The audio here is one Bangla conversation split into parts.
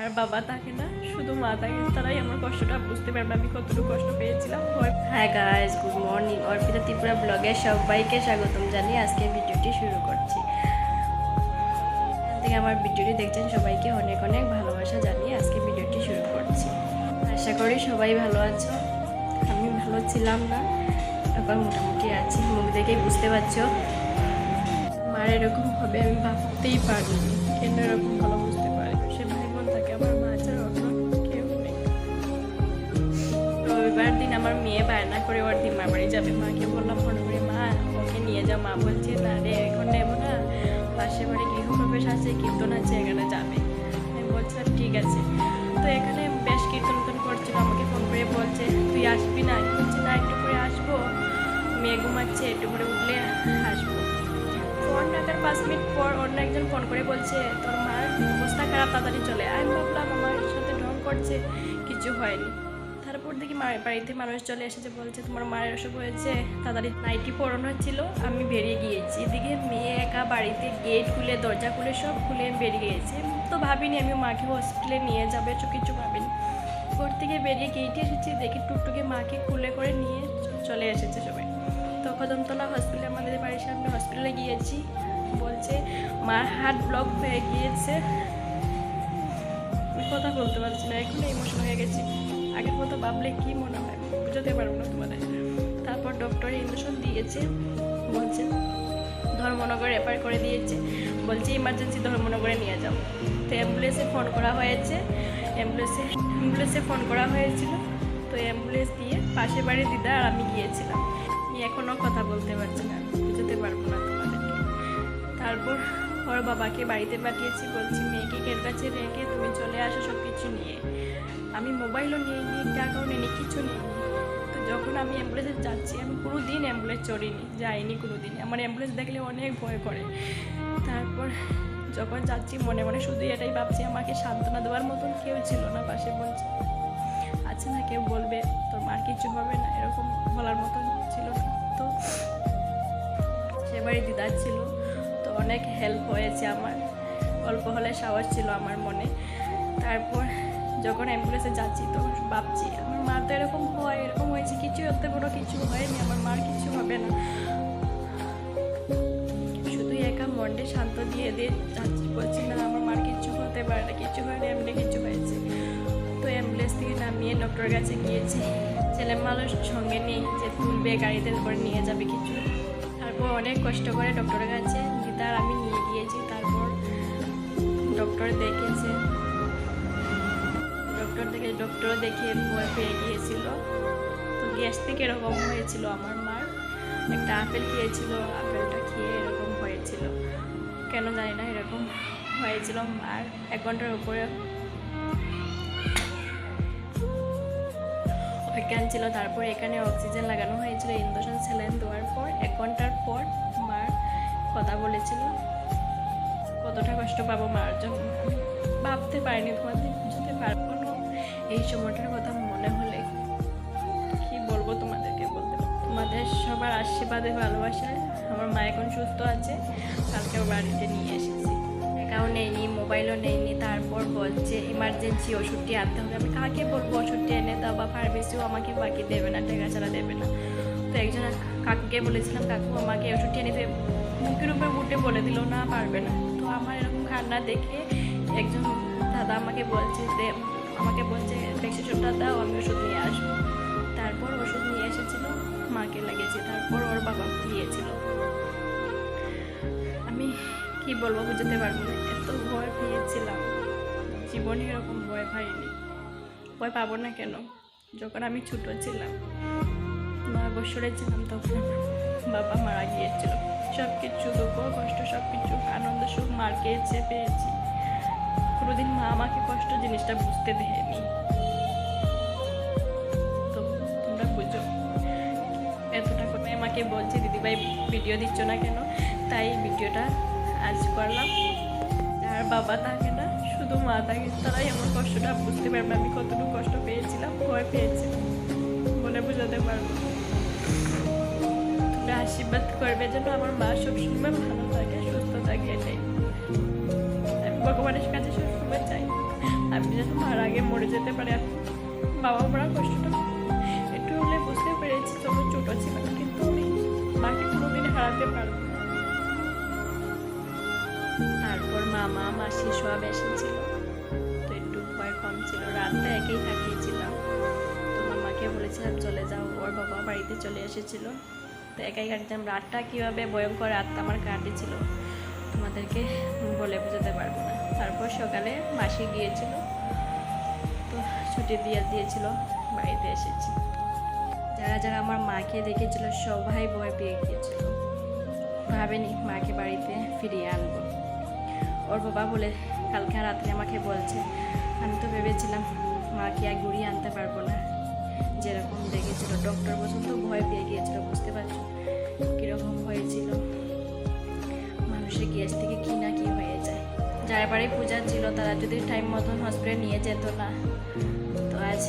আর বাবা থাকে না, শুধু মা থাকে, তারাই আমার কষ্টটা বুঝতে পারবে, আমি কতটুকু কষ্ট পেয়েছিলাম। হ্যাঁ guys good morning Arpita Tripura ব্লগে সবাইকে স্বাগতম জানিয়ে আজকে ভিডিওটি শুরু করছি। থেকে আমার ভিডিওটি দেখছেন সবাইকে অনেক অনেক ভালোবাসা জানিয়ে আজকে ভিডিওটি শুরু করছি। আশা করি সবাই ভালো আছো। আমি ভালো ছিলাম না, এখন মোটামুটি আছি। মুখ দেখেই বুঝতে পারছ। মার এরকম হবে আমি ভাবতেই পারিনি। কেন এরকম ভালো আমার মেয়ে বায়না করে ওর দিমার বাড়ি যাবে। মাকে বললাম ফোন করে মা, ওকে নিয়ে যাও মা বলছে, না রে, এখন নেব না। পাশে বাড়ি গৃহপ্রবেশ আছে, কীর্তন আছে, এখানে যাবে। আমি বলছিলাম ঠিক আছে। তো এখানে বেশ কীর্তন করছিল, আমাকে ফোন করে বলছে, তুই আসবি না? বলছি, না, একটু করে আসব। মেয়ে ঘুমাচ্ছে, একটু করে উঠলে আসব। ফোন রাখার পাঁচ মিনিট পর অন্য একজন ফোন করে বলছে, তোর মার অবস্থা খারাপ, তাড়াতাড়ি চলে। আমি ভাবলাম, আমার সাথে ঢং করছে, কিছু হয়নি। তারপর দিকে মায়ের বাড়িতে মানুষ চলে এসেছে বলছে, তোমার মায়ের অসুখ হয়েছে, তাড়াতাড়ি নাইটি পরানো ছিল আমি বেরিয়ে গিয়েছি। এদিকে মেয়ে একা বাড়িতে গেট খুলে, দরজা খুলে, সব খুলে বেরিয়ে গিয়েছে। তো ভাবিনি আমি মাকে হসপিটালে নিয়ে যাবে তো কিছু ভাবিনি। ঘর থেকে বেরিয়ে গেটে এসেছি, দেখি টুকটুকে মাকে খুলে করে নিয়ে চলে এসেছে সবাই। তো কদমতলা হসপিটালে আমাদের বাড়ির সামনে হসপিটালে গিয়েছি। বলছে মার হার্ট ব্লক হয়ে গিয়েছে। কথা বলতে পারছি না এখন ইমোশন হয়ে গেছি। আগের মতো ভাবলে কি মনে হয়? বুঝতে পারব না তোমাদের। তারপর ডক্টর ইঞ্জেকশন দিয়েছে, বলছে, ধর্মনগর রেফার করে দিয়েছে। বলছে ইমার্জেন্সি ধর্মনগরে নিয়ে যাও। তো অ্যাম্বুলেন্সে ফোন করা হয়েছে অ্যাম্বুলেন্সে অ্যাম্বুলেন্সে ফোন করা হয়েছিল। তো অ্যাম্বুলেন্স দিয়ে পাশের বাড়ির দিদা আর আমি গিয়েছিলাম। আমি এখনও কথা বলতে পারছি না, বুঝতে পারব না তোমাদেরকে তারপর ওর বাবাকে বাড়িতে পাঠিয়েছি, বলছি, মেয়েকে কের কাছে রেখে তুমি চলে আসো সব কিছু নিয়ে। আমি মোবাইলও নিয়ে নিই টাকাও নিয়ে কিছু নিয়ে তো যখন আমি অ্যাম্বুলেন্সে যাচ্ছি, আমি কোনো দিন অ্যাম্বুলেন্স চড়িনি, যাইনি কোনো দিন আমার অ্যাম্বুলেন্স দেখলে অনেক ভয় করে। তারপর যখন যাচ্ছি, মনে মনে শুধু এটাই ভাবছি, আমাকে সান্ত্বনা দেওয়ার মতন কেউ ছিল না পাশে বলছে। আছে না কেউ বলবে, তোর মার কিছু হবে না, এরকম বলার মতন ছিল না। তো সেবারই দিদার ছিল, তো অনেক হেল্প হয়েছে আমার। অল্প হলে সাহস ছিল আমার মনে। তারপর যখন অ্যাম্বুলেন্সে যাচ্ছি, তখন ভাবছি, আমার মার তো এরকম হয়, এরকম হয়েছে, কিছু হতে কোনো কিছু হয়নি, আমার মার কিছু হবে না। শুধু একা মনটা শান্ত দিয়ে দিয়ে যাচ্ছি, বলছি, না, আমার মার কিছু হতে পারে না, কিছু হয়নি, এমনি কিছু হয়েছে। তো অ্যাম্বুলেন্স থেকে নামিয়ে ডক্টরের কাছে গিয়েছি। ছেলে মানুষ সঙ্গে নেই যে তুলবে গাড়িতে করে নিয়ে যাবে কিছু। তারপর অনেক কষ্ট করে ডক্টরের কাছে দিদার আমি নিয়ে গিয়েছি। তারপর ডক্টর দেখেছে ডক্টর দেখে ডক্টর দেখে ভয় পেয়ে গিয়েছিল। তো গ্যাস থেকে এরকম হয়েছিল আমার মার। একটা আপেল খেয়েছিল, আপেলটা খেয়ে এরকম হয়েছিল। কেন জানি না, এরকম হয়েছিল আর এক ঘণ্টার উপরে অজ্ঞান ছিল, তারপর এখানে অক্সিজেন লাগানো হয়েছিল ইঞ্জেকশন স্যালাইন দেওয়ার পর, এক ঘণ্টার পর মার কথা বলেছিল। কতটা কষ্ট পাবো মার জন্য? ভাবতে পারিনি তোমাদের বুঝতে পারব এই সময়টার কথা মনে হলে কি বলব তোমাদেরকে বলতে? তোমাদের সবার আশীর্বাদে, ভালোবাসায় আমার মা এখন সুস্থ আছে। কালকে বাড়িতে নিয়ে এসেছি। টাকাও নেইনি মোবাইলও নেইনি তারপর বলছে ইমার্জেন্সি ওষুধটি আনতে হবে। আমি কাকে বলব ওষুধটি এনে দাও বা ফার্মেসিও আমাকে বাকি দেবে না টাকা ছাড়া দেবে না। তো একজন কাকুকে বলেছিলাম, কাকু, আমাকে ওষুধটি এনে মুখের উপরে উঠে বলে দিল না, পারবে না। তো আমার এরকম কান্না দেখে একজন দাদা আমাকে বলছে যে আমাকে বলছে প্রেসক্রিপশনটা দাও, আমি ওষুধ নিয়ে আসব। তারপর ওষুধ নিয়ে এসেছিল, মাকে লেগেছে। তারপর ওর বাবা দিয়েছিল। আমি কি বলব বুঝতে পারব না। এত ভয় পেয়েছিলাম। জীবনে এরকম ভয় পাইনি। ভয় পাবো না কেন? যখন আমি ছোটো ছিলাম, নয় বছরে ছিলাম তখন বাবা মারা গিয়েছিল। সব কিছু দুঃখ, কষ্ট সব কিছু আনন্দ, সুখ মার খেয়েছে পেয়েছি। কোনোদিন মা আমাকে কষ্ট জিনিসটা বুঝতে দেয়নি। তো তোমরা বুঝো এতটা করে আমাকে বলছে, দিদিভাই ভিডিও দিচ্ছ না কেন? তাই ভিডিওটা আজ করলাম। আর বাবা থাকে না, শুধু মা থাকে, তারাই আমার কষ্টটা বুঝতে পারবে। আমি কতটুকু কষ্ট পেয়েছিলাম, ভয় পেয়েছিলাম বলে বোঝাতে পারব তোমরা আশীর্বাদ করবে যেন আমার মা সবসময় ভালো থাকে, সুস্থ থাকে, এটাই। ভগবানের কাছে আমি যেন মার আগে মরে যেতে বাবা কষ্টটা একটু হলে বুঝতে পেরেছি তবে ছোটো ছিলাম কিন্তু আমি মাকে কোনোদিন হারাতে পারব তারপর মামা মাসি সব এসেছিল। তো একটু ভয় কম ছিল, রাতটা একেই থাকিয়েছিলাম তো মামাকে বলেছিলাম, চলে যাও। ওর বাবা বাড়িতে চলে এসেছিল। তো একাই কাটতাম। রাতটা কীভাবে ভয়ঙ্কর রাতটা আমার কাটেছিল তোমাদেরকে বলে বোঝাতে পারব না। তারপর সকালে মাসি গিয়েছিল। তো ছুটি দিয়ে দিয়েছিল, বাড়িতে এসেছি। যারা যারা আমার মাকে দেখেছিল, সবাই ভয় পেয়ে গিয়েছিল। ভাবেনি মাকে বাড়িতে ফিরিয়ে আনব। ওর বাবা বলে, কালকে রাত্রে আমাকে বলছে, আমি তো ভেবেছিলাম মাকে আর ঘুরিয়ে আনতে পারব না। যেরকম দেখেছিল ডক্টর পর্যন্ত ভয় পেয়ে গিয়েছিল, বুঝতে পারছ? কীরকম হয়েছিল? মানুষের গ্যাস থেকে বাড়ি পূজা ছিল, তারা যদি টাইম মতন হসপিটালে নিয়ে যেত না। তো আজ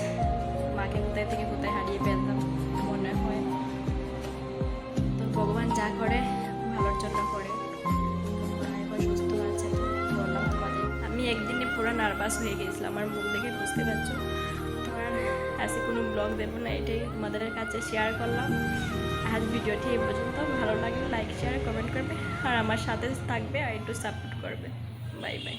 মাকে কোথায় থেকে কোথায় হারিয়ে ফেলতাম, মনে হয়। তো ভগবান যা করে, ভালোর জন্য করে। সুস্থ আছে আমি একদিনে পুরো নার্ভাস হয়ে গেছিলাম, আমার মুখ দেখে বুঝতে পারছ? তো আর আজকে কোনো ব্লগ দেবো না, এটাই তোমাদের কাছে শেয়ার করলাম। আজ ভিডিওটি এই পর্যন্ত, ভালো লাগলে লাইক শেয়ার কমেন্ট করবে। আর আমার সাথে থাকবে আর একটু সাপোর্ট করবে। Bye bye